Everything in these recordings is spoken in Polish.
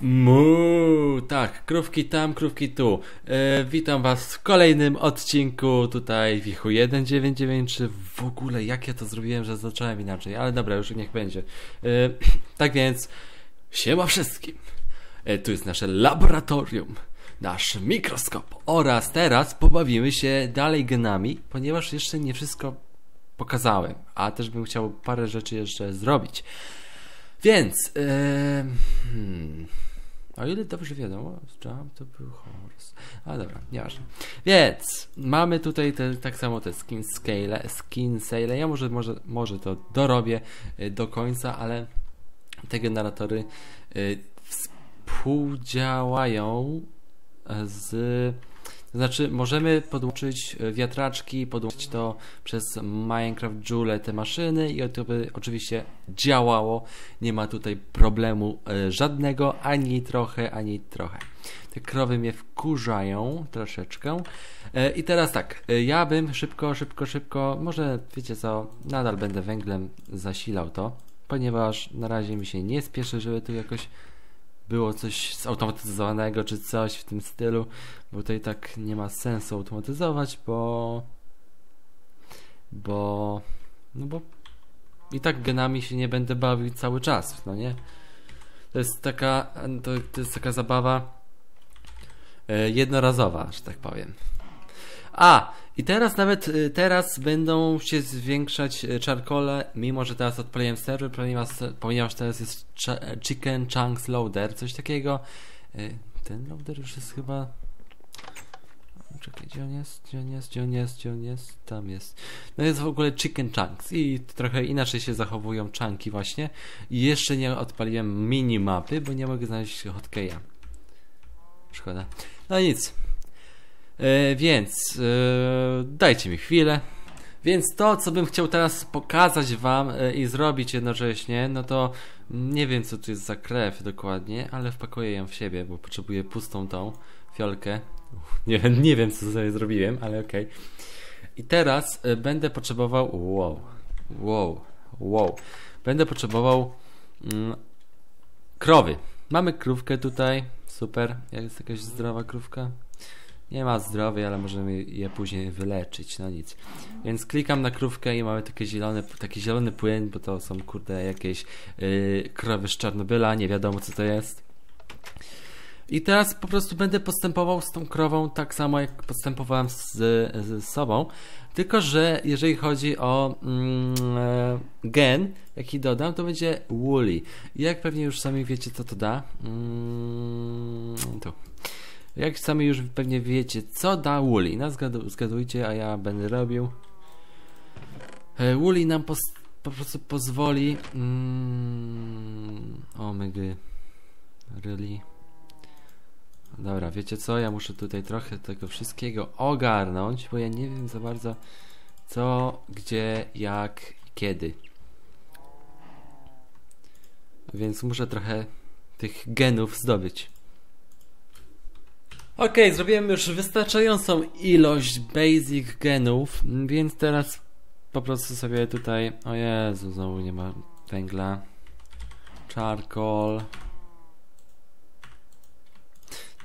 Mu, tak, krówki tam, krówki tu. E, witam was w kolejnym odcinku tutaj Wichu 1993. W ogóle jak ja to zrobiłem, że zacząłem inaczej, ale dobra, już niech będzie. E, tak więc, siema wszystkim. E, tu jest nasze laboratorium, nasz mikroskop oraz teraz pobawimy się dalej genami, ponieważ jeszcze nie wszystko pokazałem, a też bym chciał parę rzeczy jeszcze zrobić. Więc, e, hmm, o ile dobrze wiadomo, Jump to był horse. A dobra, nieważne. Więc mamy tutaj te, tak samo te skin scale, skin sale. Ja może, może, może to dorobię y, do końca, ale te generatory y, współdziałają z to znaczy, możemy podłączyć e, wiatraczki, podłączyć to przez Minecraft Joule te maszyny i to by oczywiście działało. Nie ma tutaj problemu e, żadnego, ani trochę, ani trochę. Te krowy mnie wkurzają troszeczkę. E, I teraz tak, ja bym szybko, szybko, szybko, może wiecie co, nadal będę węglem zasilał to, ponieważ na razie mi się nie spieszy, żeby tu jakoś było coś zautomatyzowanego czy coś w tym stylu, bo tutaj tak nie ma sensu automatyzować, bo bo no bo i tak genami się nie będę bawił cały czas, no nie? To jest taka to, to jest taka zabawa e, jednorazowa, że tak powiem. A, i teraz nawet y, teraz będą się zwiększać y, czarkole, mimo że teraz odpaliłem serwer, ponieważ, ponieważ teraz jest Chicken Chunks Loader, coś takiego. Y, ten loader już jest chyba... Czekaj, gdzie on jest? Gdzie on jest? Gdzie on jest? Gdzie on jest? Tam jest. No jest w ogóle Chicken Chunks i trochę inaczej się zachowują chunki właśnie. I jeszcze nie odpaliłem minimapy, bo nie mogę znaleźć hotkeya. Szkoda. No nic. E, więc e, dajcie mi chwilę. Więc to, co bym chciał teraz pokazać Wam e, i zrobić jednocześnie, no to nie wiem, co tu jest za krew dokładnie, ale wpakuję ją w siebie, bo potrzebuję pustą tą fiolkę. Nie, nie wiem, co sobie zrobiłem, ale okej. Okay. I teraz będę potrzebował. Wow, wow, wow. Będę potrzebował mm, krowy. Mamy krówkę tutaj. Super. Jest jakaś zdrowa krówka? Nie ma zdrowia, ale możemy je później wyleczyć, no nic. Więc klikam na krówkę i mamy takie zielone, taki zielony płyn, bo to są kurde jakieś yy, krowy z Czarnobyla, nie wiadomo co to jest. I teraz po prostu będę postępował z tą krową tak samo jak postępowałem z, z sobą, tylko że jeżeli chodzi o mm, gen, jaki dodam, to będzie Woolly. Jak pewnie już sami wiecie co to da, mm, to jak sami już pewnie wiecie, co da Woolly. No zgadujcie, a ja będę robił. E, Woolly nam po prostu pozwoli... Mm, o mygy. Really? Dobra, wiecie co? Ja muszę tutaj trochę tego wszystkiego ogarnąć, bo ja nie wiem za bardzo co, gdzie, jak, kiedy. Więc muszę trochę tych genów zdobyć. Ok, zrobiłem już wystarczającą ilość basic genów, więc teraz po prostu sobie tutaj... O Jezu, znowu nie ma węgla. Charcoal.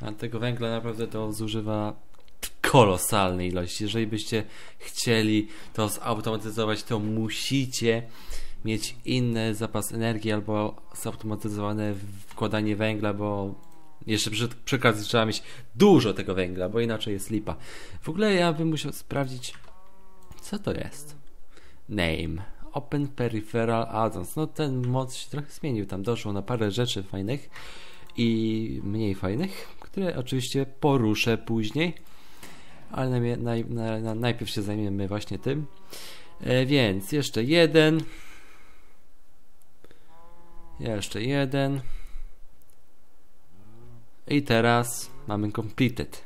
A tego węgla naprawdę to zużywa kolosalnej ilości. Jeżeli byście chcieli to zautomatyzować, to musicie mieć inny zapas energii albo zautomatyzowane wkładanie węgla, bo jeszcze przy, przy okazji trzeba mieć dużo tego węgla, bo inaczej jest lipa. W ogóle ja bym musiał sprawdzić, co to jest. Name. Open Peripheral Addons. No ten mod się trochę zmienił. Tam doszło na parę rzeczy fajnych i mniej fajnych, które oczywiście poruszę później. Ale naj, naj, naj, najpierw się zajmiemy właśnie tym. E, więc jeszcze jeden. Jeszcze jeden. I teraz mamy completed.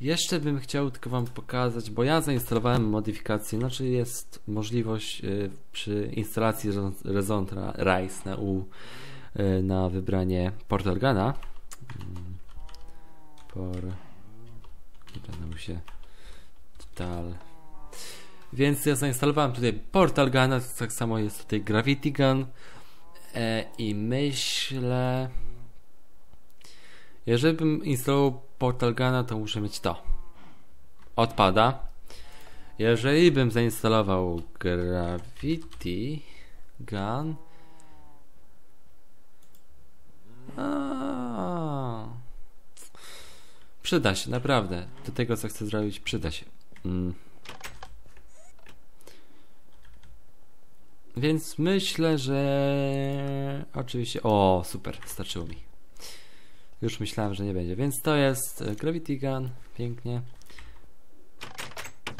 Jeszcze bym chciał tylko Wam pokazać, bo ja zainstalowałem modyfikację, znaczy jest możliwość y, przy instalacji Rezontra Rise na, U, y, na wybranie Portalgana. Mm, por... Wybrano się Tal. Więc ja zainstalowałem tutaj Portal Gun, tak samo jest tutaj Gravity Gun e, i myślę Jeżeli bym instalował Portal Guna, to muszę mieć to. Odpada. Jeżeli bym zainstalował Gravity Gun. A. Przyda się, naprawdę. Do tego, co chcę zrobić, przyda się. Mm. Więc myślę, że oczywiście. O, super, starczyło mi. Już myślałem, że nie będzie. Więc to jest e, Gravity Gun. Pięknie.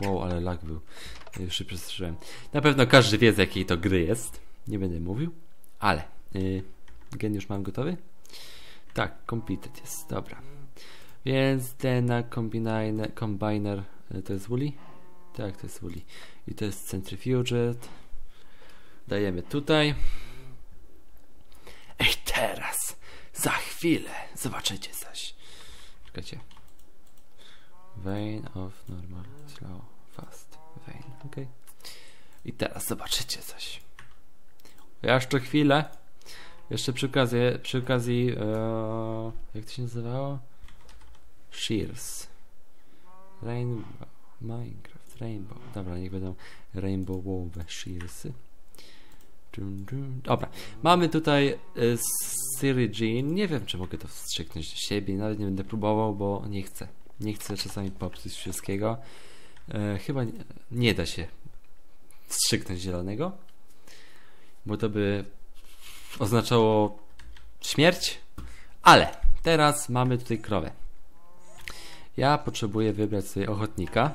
Wow, ale lag był. Już się przestraszyłem. Na pewno każdy wie, z jakiej to gry jest. Nie będę mówił. Ale. Yy, gen już mam gotowy? Tak, completed jest. Dobra. Więc ten combiner, combiner y, to jest Woolly? Tak, to jest Woolly. I to jest Centrifuget. Dajemy tutaj. Ej, teraz! Za chwilę! Zobaczycie coś. Czekajcie. Vein of normal, slow, fast. Vein, ok. I teraz zobaczycie coś. Jeszcze chwilę. Jeszcze przy okazji, przy okazji e, jak to się nazywało? Shears. Rainbow. Minecraft. Rainbow. Dobra, niech będą rainbowowe shearsy. Dobra, mamy tutaj y, Siri Jean. Nie wiem, czy mogę to wstrzyknąć do siebie. Nawet nie będę próbował, bo nie chcę. Nie chcę czasami popsuć wszystkiego. E, chyba nie, nie da się wstrzyknąć zielonego, bo to by oznaczało śmierć. Ale teraz mamy tutaj krowę. Ja potrzebuję wybrać sobie ochotnika.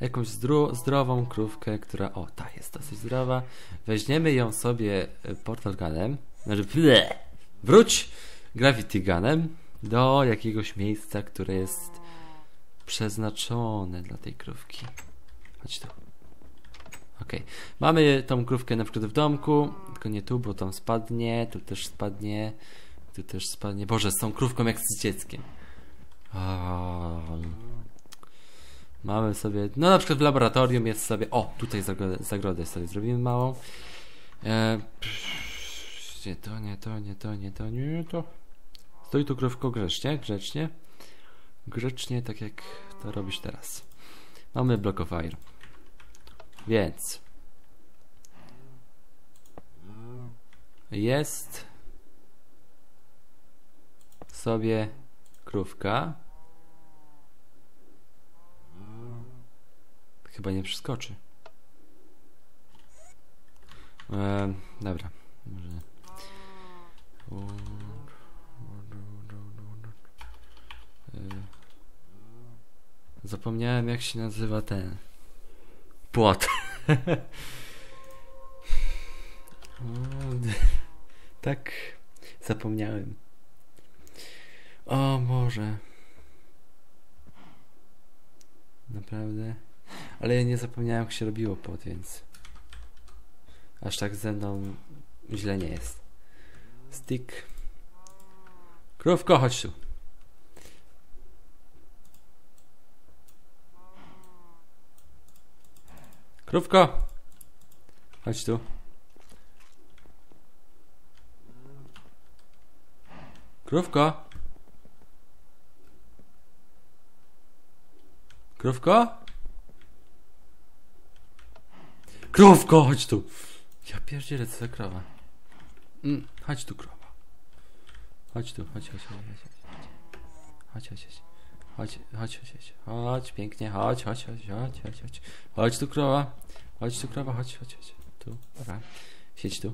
Jakąś zdro zdrową krówkę, która... O, ta jest dosyć zdrowa. Weźmiemy ją sobie e, portal gunem. Znaczy, ble, wróć gravity gunem do jakiegoś miejsca, które jest przeznaczone dla tej krówki. Chodź tu. Ok. Mamy tą krówkę na przykład w domku, tylko nie tu, bo tam spadnie, tu też spadnie, tu też spadnie. Boże, z tą krówką jak z dzieckiem. Mamy sobie, no na przykład w laboratorium jest sobie, o, tutaj zagrodę, zagrodę sobie zrobimy małą. E, psz, nie to, nie to, nie to, nie to, nie to. Stoi tu krówko grzecznie, grzecznie. Grzecznie, tak jak to robisz teraz. Mamy block of fire. Więc jest sobie krówka. Chyba nie przeskoczy. E, dobra. Może. E, zapomniałem jak się nazywa ten płot. tak zapomniałem. O Boże. Naprawdę. Ale ja nie zapomniałem jak się robiło pot, więc aż tak ze mną źle nie jest. Stick. Krówko, chodź tu. Krówko! Chodź tu. Krówko! Krówko? Krówko, chodź tu! Ja pierdzielę, co za krowa. Mm, chodź tu, krowa. Chodź tu, chodź, chodź, chodź, chodź, chodź, chodź, chodź. Chodź, chodź, chodź, chodź, chodź, pięknie, chodź, chodź, chodź, chodź, chodź, chodź. Chodź tu, krowa. Chodź tu, krowa, chodź, chodź, chodź. Tu, dobra. Siedź tu.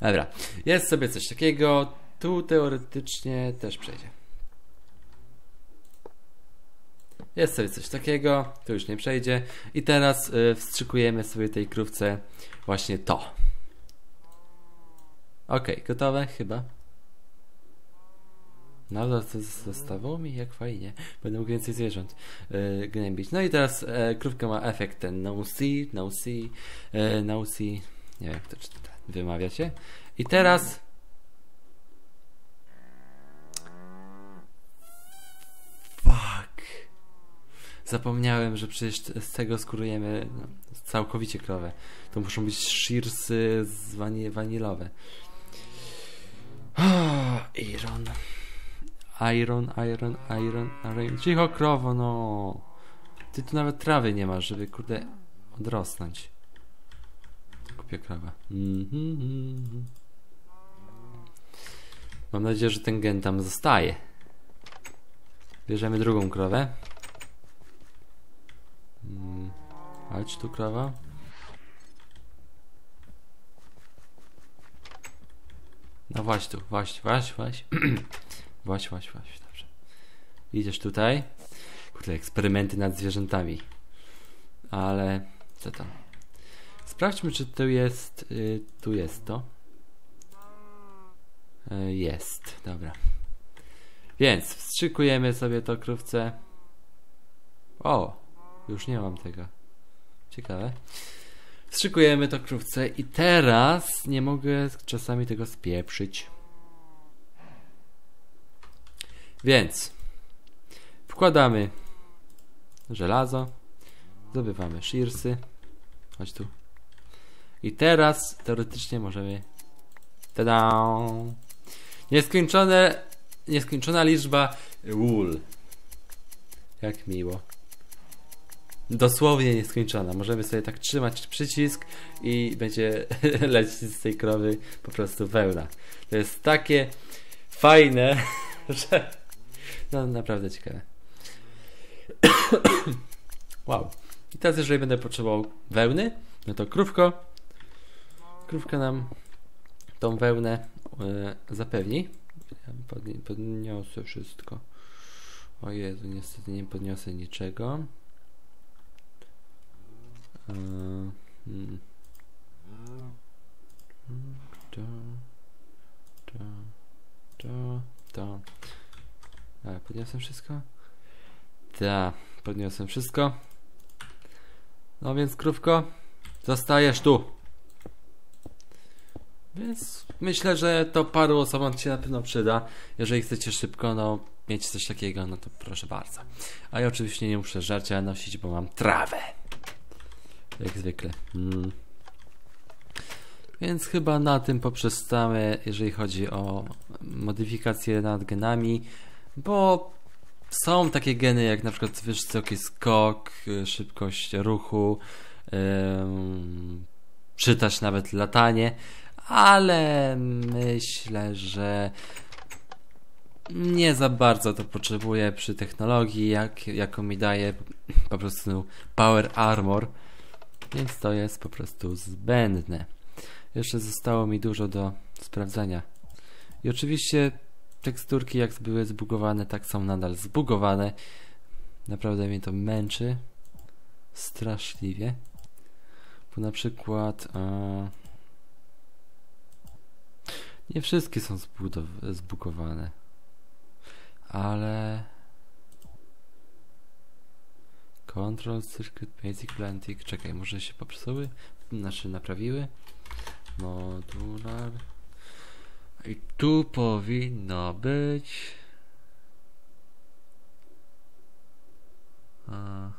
Dobra, jest sobie coś takiego. Tu teoretycznie też przejdzie. Jest sobie coś takiego, tu już nie przejdzie. I teraz y, wstrzykujemy sobie tej krówce właśnie to. Ok, gotowe chyba. No, to zostało mi jak fajnie. Będę mógł więcej zwierząt yy, gnębić. No i teraz yy, krówka ma efekt ten no see, no see, yy, no see. Nie wiem, jak to wymawiacie. I teraz Fuck. Zapomniałem, że przecież z tego skurujemy no, całkowicie krowę. To muszą być shearsy z wani wanilowe. Iron. Iron, iron, iron, iron. Cicho krowo, no. Ty tu nawet trawy nie masz, żeby kurde odrosnąć. Kupię krowę. Mhm. Mam nadzieję, że ten gen tam zostaje. Bierzemy drugą krowę. Mm. Chodź tu krowa. No właśnie tu, właśnie, właśnie, właśnie. właśnie, właśnie, właśnie, dobrze. Idziesz tutaj. Kurde, eksperymenty nad zwierzętami. Ale co tam? Sprawdźmy, czy tu jest. Y, tu jest to. Y, jest, dobra. Więc wstrzykujemy sobie to krówce. O, już nie mam tego. Ciekawe. Wstrzykujemy to krówce i teraz nie mogę czasami tego spieprzyć. Więc wkładamy żelazo, zdobywamy shirsy. Chodź tu. I teraz teoretycznie możemy. Tada! Nieskończone, nieskończona liczba wool. Jak miło. Dosłownie nieskończona. Możemy sobie tak trzymać przycisk i będzie lecieć z tej krowy po prostu wełna. To jest takie fajne, że no naprawdę ciekawe. wow. I teraz jeżeli będę potrzebował wełny, no to krówko krówka nam tą wełnę y, zapewni. podniosę wszystko. O Jezu, niestety nie podniosę niczego. Hmm. To, to, to, to. Podniosłem wszystko? Tak, podniosłem wszystko. No więc krówko, zostajesz tu. Więc myślę, że to paru osobom się na pewno przyda. Jeżeli chcecie szybko, no mieć coś takiego, no to proszę bardzo. A ja oczywiście nie muszę żarcia nosić, bo mam trawę. Jak zwykle. Mm. Więc chyba na tym poprzestamy, jeżeli chodzi o modyfikacje nad genami, bo są takie geny jak na przykład wysoki skok, szybkość ruchu, yy, czytać nawet latanie, ale myślę, że nie za bardzo to potrzebuję przy technologii, jak, jaką mi daje po prostu Power Armor, więc to jest po prostu zbędne. Jeszcze zostało mi dużo do sprawdzenia. I oczywiście teksturki jak były zbugowane, tak są nadal zbugowane. Naprawdę mnie to męczy straszliwie. Bo na przykład... Yy, nie wszystkie są zbugowane. Ale... Control Circuit Basic Planting. Czekaj, może się popsuły? Znaczy naprawiły? Modular. I tu powinno być... A.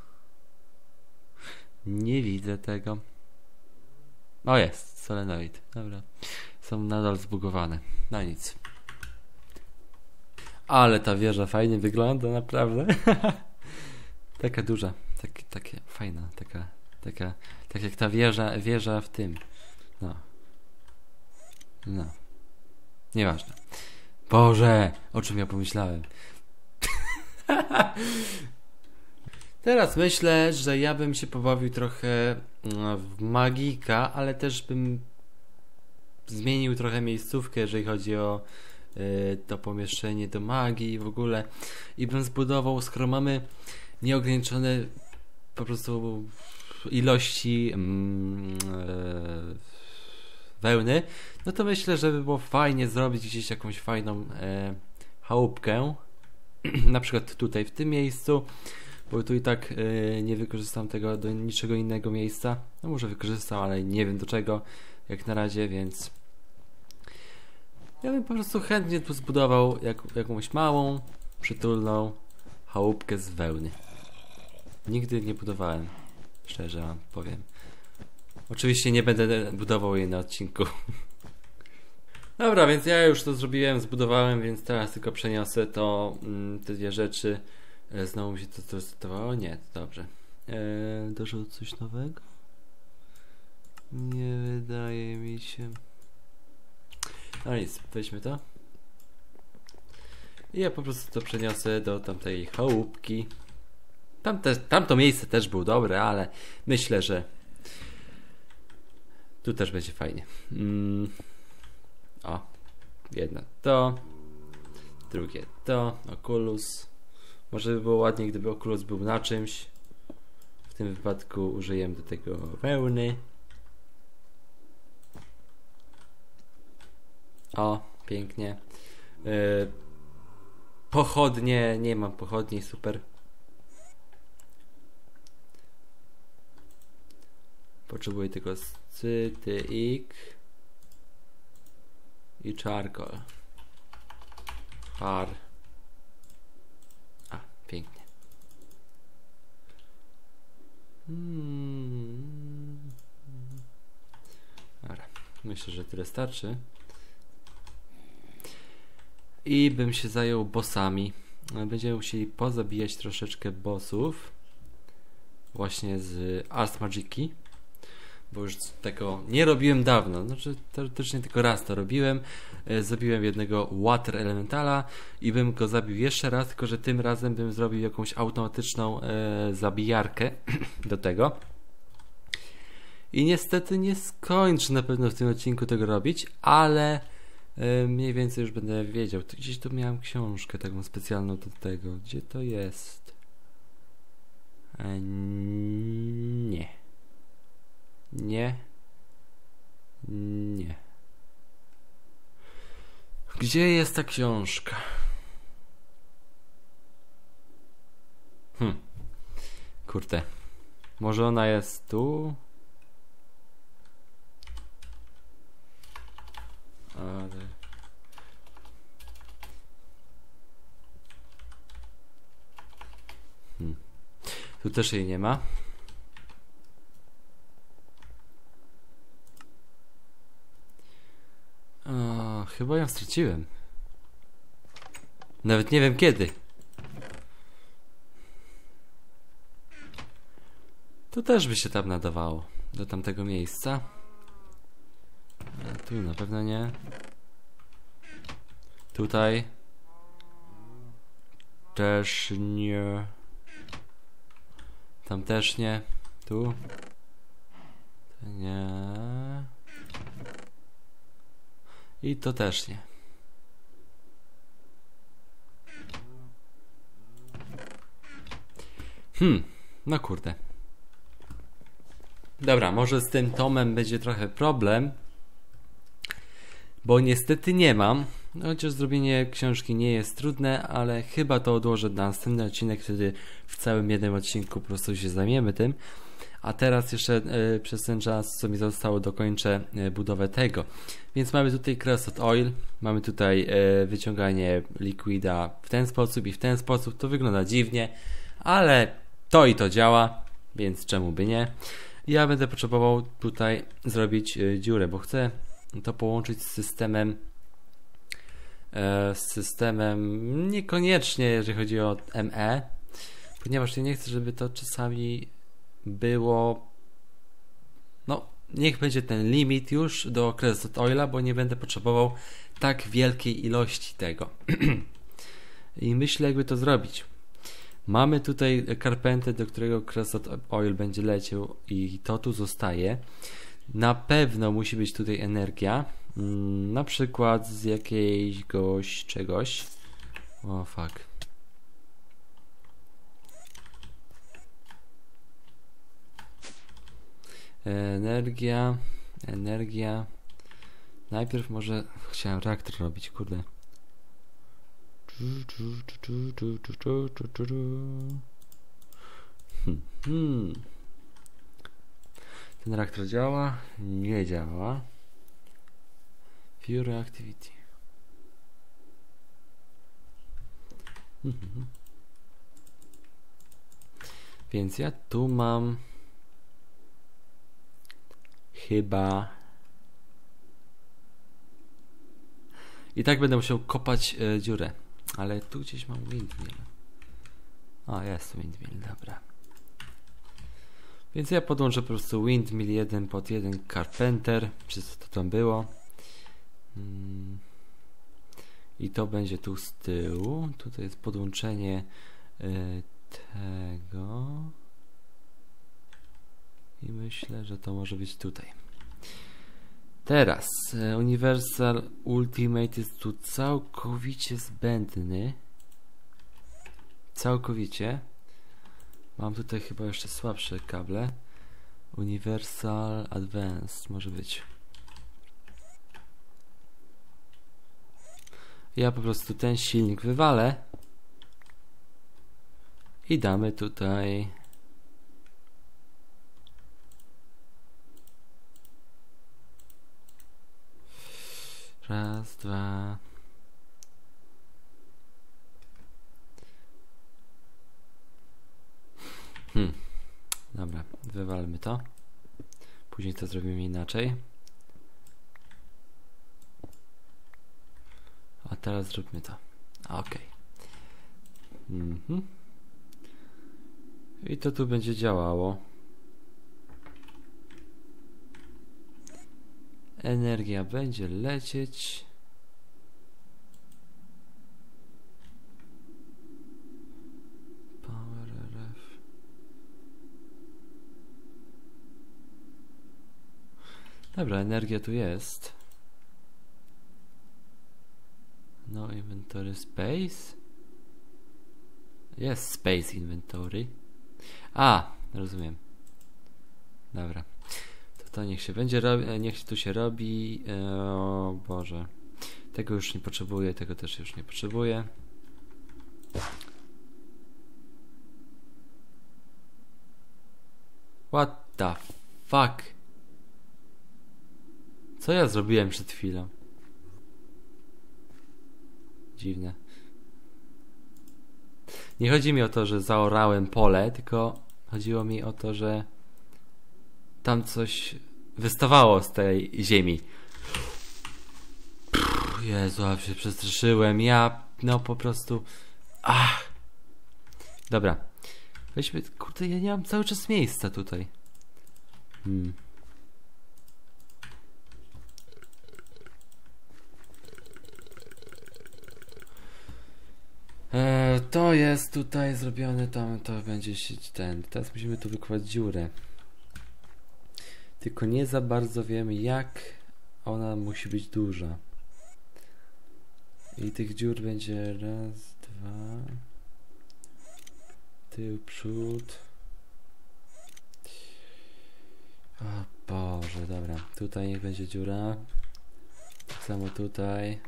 Nie widzę tego. O jest, solenoid. Dobra są nadal zbugowane. No nic. Ale ta wieża fajnie wygląda, naprawdę. taka duża, tak, takie fajna, taka, taka, tak jak ta wieża, wieża w tym. No. No. Nieważne. Boże, o czym ja pomyślałem. Teraz myślę, że ja bym się pobawił trochę no, w magika, ale też bym zmienił trochę miejscówkę, jeżeli chodzi o y, to pomieszczenie do magii w ogóle i bym zbudował, skoro mamy nieograniczone po prostu ilości mm, e, wełny, no to myślę, że by było fajnie zrobić gdzieś jakąś fajną e, chałupkę, na przykład tutaj w tym miejscu, bo tu i tak e, nie wykorzystam tego do niczego innego miejsca, no może wykorzystam, ale nie wiem do czego jak na razie, więc ja bym po prostu chętnie tu zbudował jak, jakąś małą, przytulną chałupkę z wełny. Nigdy nie budowałem, szczerze wam powiem. Oczywiście nie będę budował jej na odcinku. Dobra, więc ja już to zrobiłem, zbudowałem, więc teraz tylko przeniosę to, mm, te dwie rzeczy. E, Znowu mi się to zresetowało? Nie, to dobrze. Eee, doszło coś nowego? Nie wydaje mi się. No nic, weźmy to. I ja po prostu to przeniosę do tamtej chałupki. Tam tamto miejsce też było dobre, ale myślę, że tu też będzie fajnie. Mm. O, jedno to, drugie to, Oculus. Może by było ładnie, gdyby Oculus był na czymś. W tym wypadku użyjemy do tego wełny. O, pięknie. Yy, pochodnie, nie mam pochodni, super. Potrzebuję tylko cytyik i charcoal. Har. A, pięknie. Hmm. Dobra, myślę, że tyle starczy. I bym się zajął bossami. Będziemy musieli pozabijać troszeczkę bossów. Właśnie z Ars Magiki. Bo już tego nie robiłem dawno. Znaczy, teoretycznie tylko raz to robiłem. E, Zrobiłem jednego Water Elementala i bym go zabił jeszcze raz, tylko że tym razem bym zrobił jakąś automatyczną e, zabijarkę do tego. I niestety nie skończę na pewno w tym odcinku tego robić, ale e, mniej więcej już będę wiedział. Gdzieś tu miałem książkę taką specjalną do tego. Gdzie to jest? E, nie. Nie. Nie. Gdzie jest ta książka? Hm. Kurde. Może ona jest tu? Ale... Hmm. Tu też jej nie ma. O, chyba ją straciłem. Nawet nie wiem kiedy. To też by się tam nadawało. Do tamtego miejsca. A tu na pewno nie. Tutaj. Też nie. Tam też nie. Tu. Nie. I to też nie. Hmm, no kurde. Dobra, może z tym tomem będzie trochę problem, bo niestety nie mam. No, chociaż zrobienie książki nie jest trudne, ale chyba to odłożę na następny odcinek, wtedy w całym jednym odcinku po prostu się zajmiemy tym. A teraz jeszcze e, przez ten czas, co mi zostało, dokończę e, budowę tego. Więc mamy tutaj Crescent Oil, mamy tutaj e, wyciąganie liquida w ten sposób i w ten sposób. To wygląda dziwnie, ale to i to działa, więc czemu by nie. Ja będę potrzebował tutaj zrobić dziurę, bo chcę to połączyć z systemem z systemem niekoniecznie jeżeli chodzi o ME, ponieważ ja nie chcę, żeby to czasami było no niech będzie ten limit już do okresu oila, bo nie będę potrzebował tak wielkiej ilości tego. I myślę, jakby to zrobić. Mamy tutaj karpentę, do którego Crescent Oil będzie leciał i to tu zostaje. Na pewno musi być tutaj energia. Mm, na przykład z jakiegoś czegoś. O fuck. Energia, energia. Najpierw może chciałem reaktor robić, kurde. Hmm. Ten reaktor działa? Nie działa. Fury Activity. Hmm. Więc ja tu mam chyba I tak będę musiał kopać e, dziurę. Ale tu gdzieś mam windmill. O, jest windmill, dobra. Więc ja podłączę po prostu windmill 1 pod 1 carpenter, czy co to tam było. I to będzie tu z tyłu. Tutaj jest podłączenie y, tego. I myślę, że to może być tutaj. Teraz y, Universal Ultimate jest tu całkowicie zbędny. Całkowicie. Mam tutaj chyba jeszcze słabsze kable. Universal Advanced może być. Ja po prostu ten silnik wywalę i damy tutaj. Raz, dwa. Hmm. dobra, wywalmy to. Później to zrobimy inaczej teraz zróbmy to. Ok. Mhm. I to tu będzie działało. Energia będzie lecieć. Dobra, energia tu jest. No inventory space. Jest space inventory. A, rozumiem. Dobra. To to niech się będzie robi, niech tu się robi. E, o Boże. Tego już nie potrzebuję, tego też już nie potrzebuję. What the fuck? Co ja zrobiłem przed chwilą? Dziwne. Nie chodzi mi o to, że zaorałem pole, tylko chodziło mi o to, że tam coś wystawało z tej ziemi. Jezu, a się przestraszyłem. Ja, no po prostu... Ach. Dobra. Weźmy... Kurde, ja nie mam cały czas miejsca tutaj. Hmm. E, to jest tutaj zrobione, tam to będzie sieć ten. Teraz musimy tu wykładać dziurę. Tylko nie za bardzo wiemy jak ona musi być duża. I tych dziur będzie raz, dwa, tył, przód. O Boże, dobra. Tutaj niech będzie dziura. Tak samo tutaj.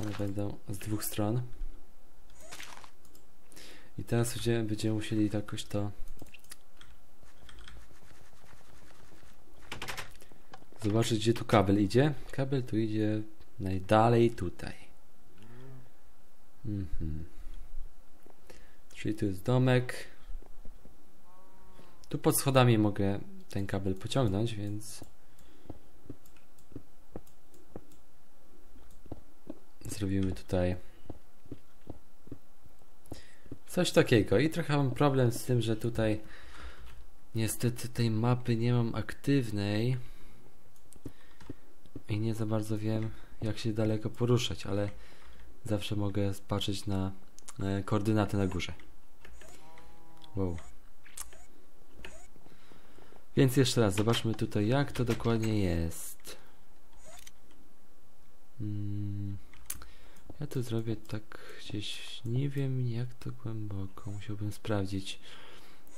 One będą z dwóch stron. I teraz będziemy, musieli jakoś to zobaczyć gdzie tu kabel idzie. Kabel tu idzie najdalej tutaj. Mhm. Czyli tu jest domek. Tu pod schodami mogę ten kabel pociągnąć, więc zrobimy tutaj coś takiego. I trochę mam problem z tym, że tutaj niestety tej mapy nie mam aktywnej i nie za bardzo wiem jak się daleko poruszać, ale zawsze mogę patrzeć na e, koordynaty na górze. Wow. Więc jeszcze raz, zobaczmy tutaj jak to dokładnie jest. Hmm. Ja to zrobię tak gdzieś, nie wiem jak to głęboko, musiałbym sprawdzić.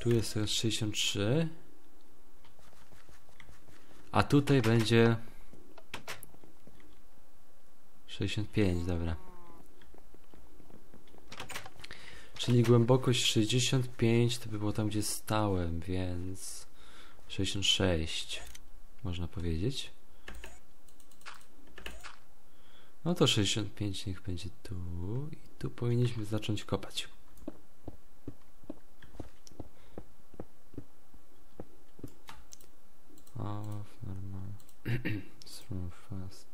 Tu jest teraz 63. A tutaj będzie 65, dobra. Czyli głębokość 65 to by było tam gdzie stałem, więc 66 można powiedzieć. No to 65 niech będzie tu i tu powinniśmy zacząć kopać. Off, normal, strong, fast.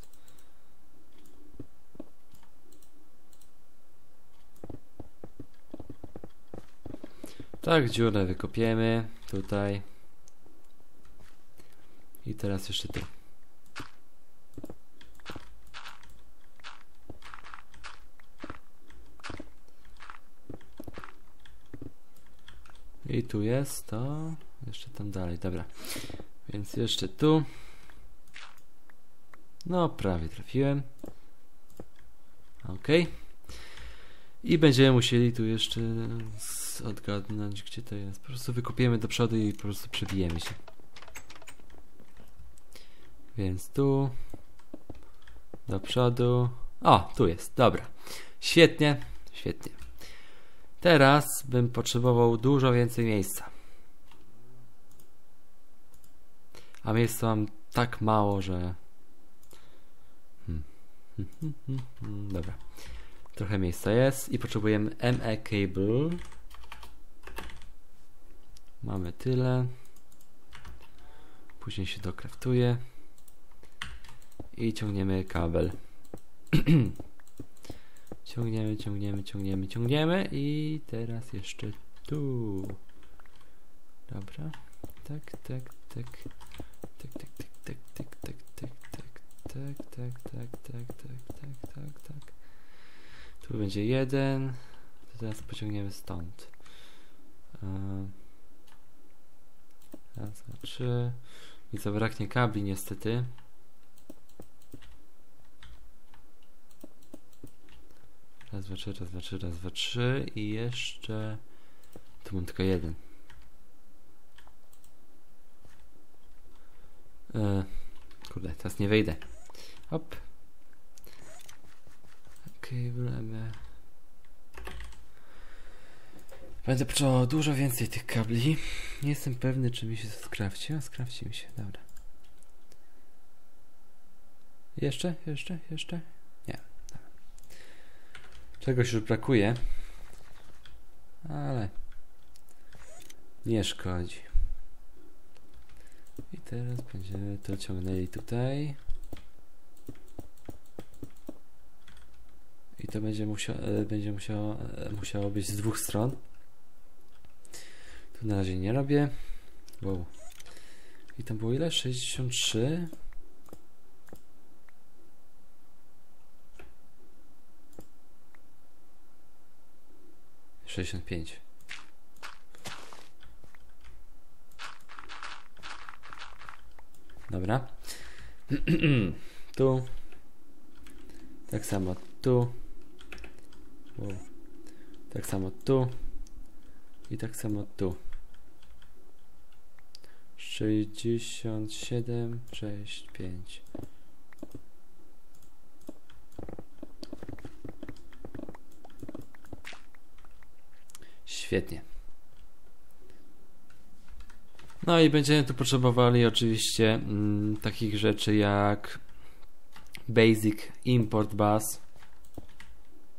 Tak, dziurę wykopiemy tutaj. I teraz jeszcze tu. Tu jest to. Jeszcze tam dalej, dobra. Więc jeszcze tu. No, prawie trafiłem. Ok. I będziemy musieli tu jeszcze odgadnąć, gdzie to jest. Po prostu wykopiemy do przodu i po prostu przebijemy się. Więc tu. Do przodu. O, tu jest, dobra. Świetnie, świetnie. Teraz bym potrzebował dużo więcej miejsca. A miejsca mam tak mało, że... Hmm. Dobra. Trochę miejsca jest i potrzebujemy ME cable. Mamy tyle. Później się dokraftuje. I ciągniemy kabel. ciągniemy, ciągniemy, ciągniemy, ciągniemy i teraz jeszcze tu. Dobra. Tak, tak, tak. Tak, tak, tak, tak, tak, tak, tak, tak, tak, tak, tak, tak, tak, tak, tak. Tu będzie jeden. To teraz pociągniemy stąd. Raz, dwa, trzy. I zabraknie kabli niestety. Raz, dwa, trzy, raz, dwa, trzy, raz, dwa, trzy i jeszcze... Tu mam tylko jeden. E, kurde, teraz nie wejdę. Hop. Cable Będę potrzebował dużo więcej tych kabli. Nie jestem pewny, czy mi się to skrawci. A skrawci mi się, dobra. Jeszcze? Jeszcze? Jeszcze? Czegoś już brakuje. Ale nie szkodzi. I teraz będziemy to ciągnęli tutaj. I to będzie, musiało, będzie musiało, musiało być z dwóch stron. Tu na razie nie robię. Wow. I tam było ile? 63. Sześćdziesiąt pięć. Dobra. tu. Tak samo tu. Wow. Tak samo tu. I tak samo tu. 67, 6, 5. Świetnie. No i będziemy tu potrzebowali oczywiście mm, takich rzeczy jak Basic Import Bus.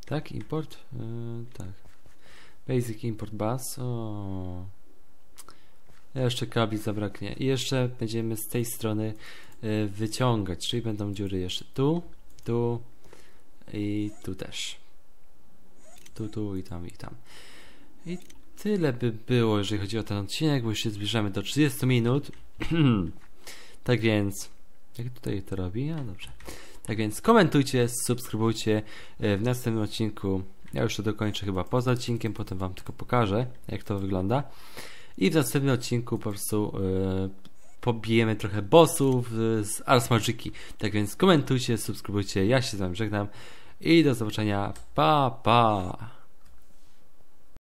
Tak, import? Yy, tak. Basic Import Bus. O. Jeszcze kabli zabraknie. I jeszcze będziemy z tej strony yy, wyciągać, czyli będą dziury jeszcze tu, tu i tu też. Tu, tu i tam, i tam. I tyle by było, jeżeli chodzi o ten odcinek, bo już się zbliżamy do 30 minut. tak więc, jak tutaj to robi? A dobrze. Tak więc komentujcie, subskrybujcie. E, w następnym odcinku ja już to dokończę chyba poza odcinkiem, potem Wam tylko pokażę, jak to wygląda. I w następnym odcinku po prostu yy, pobijemy trochę bossów z Ars Magiki. Tak więc komentujcie, subskrybujcie. Ja się z Wami żegnam i do zobaczenia. Pa, pa!